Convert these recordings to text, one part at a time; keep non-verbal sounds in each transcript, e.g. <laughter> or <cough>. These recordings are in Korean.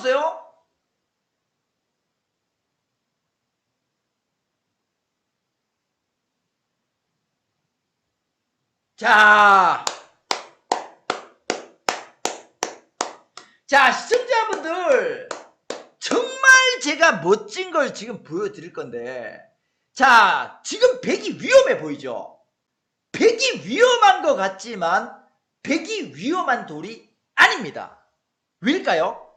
해보세요. 자. 자, 시청자분들. 정말 제가 멋진 걸 지금 보여드릴 건데. 자, 지금 백이 위험해 보이죠? 백이 위험한 것 같지만, 백이 위험한 돌이 아닙니다. 왜일까요?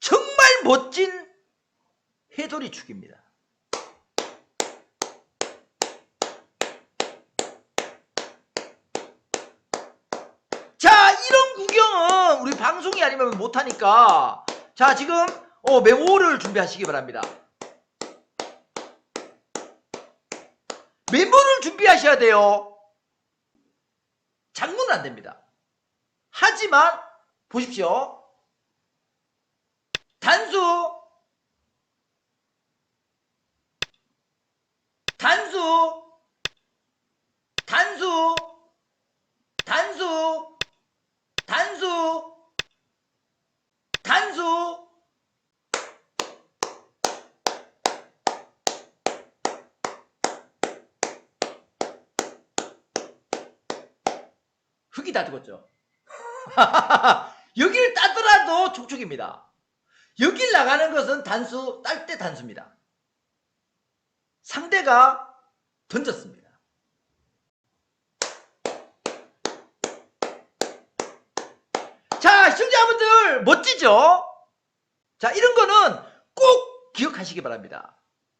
정말 멋진 해돌이 축입니다. 자, 이런 구경은 우리 방송이 아니면 못하니까. 자, 지금, 어, 메모를 준비하시기 바랍니다. 메모를 준비하셔야 돼요. 장문은 안 됩니다. 하지만, 보십시오. 단수, 단수, 단수, 단수, 단수, 단수. 흙이 다 죽었죠. <laughs> 여기를 따더라도 촉촉입니다. 여길 나가는 것은 단수, 딸 때 단수입니다. 상대가 던졌습니다. 자, 시청자분들 멋지죠? 자, 이런 거는 꼭 기억하시기 바랍니다.